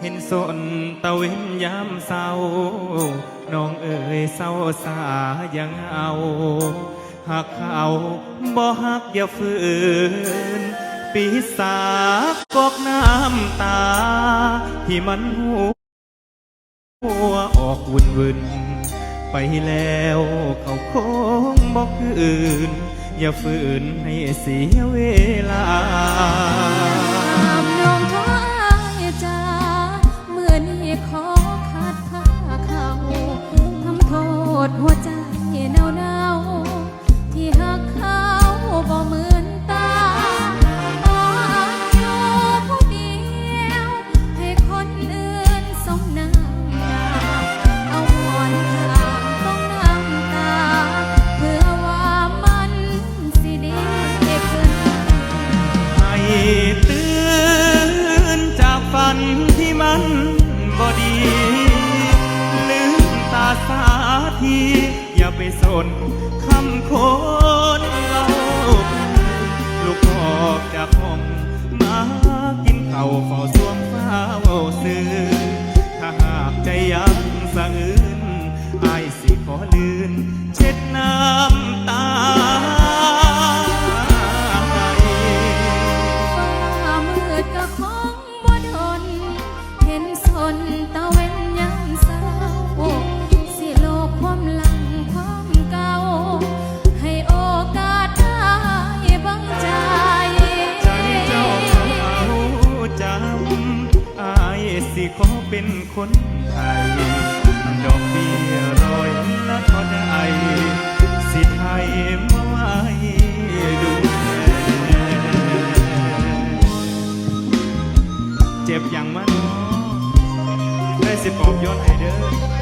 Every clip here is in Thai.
เห็นสนตะเวนยามเศร้า น้องเอ๋ยเศร้าสายังเอา หากเขาบ่หักอย่าฝืนปีศาจกอกน้ำตา ที่มันหัวออกวุ่นวุ่นไปแล้วเขาคงบอกคืน อย่าฝืนให้เสียเวลา ทีอย่าไปสนคำคนเล่าลูกออกจากห้องมากินข้าวเฝ้าสวมฟ้าเว้าซื้อ ถ้าหากใจยังสะอื้นอายสิขอลื่น เช็ดน้ำตาฟ้า เป็นคนไทย ดอกเบี้ยร้อยละท่าใดสิไทยมาไว้ดูแลเจ็บอย่างมันได้สิปอบย้อนให้เด้อ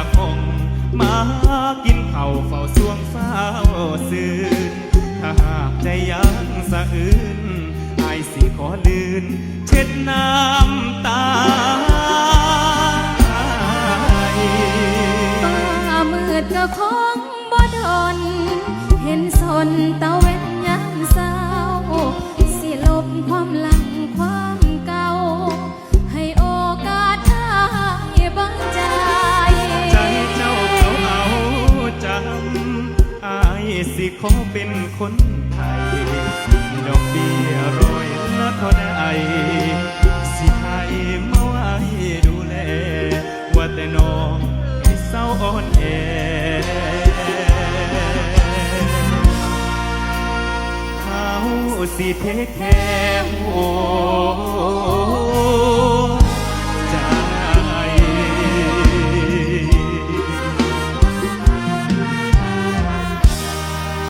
จากห้องมากินข้าเฝ้าสวงฟ้าซื่นถ้าหากใจยังสะอื้นไอสิขอลื่น เช็ดน้ำตาฟ้ามืดก็คงบ่ทนเห็นสนตะเวน สิขอเป็นคนไทย ดอกเบี้ยรอยละเท่าใดสิไทยมาไว้ดูแล ว่าแต่น้องให้เศร้าอ่อนแอเขาสิเทคแค่หั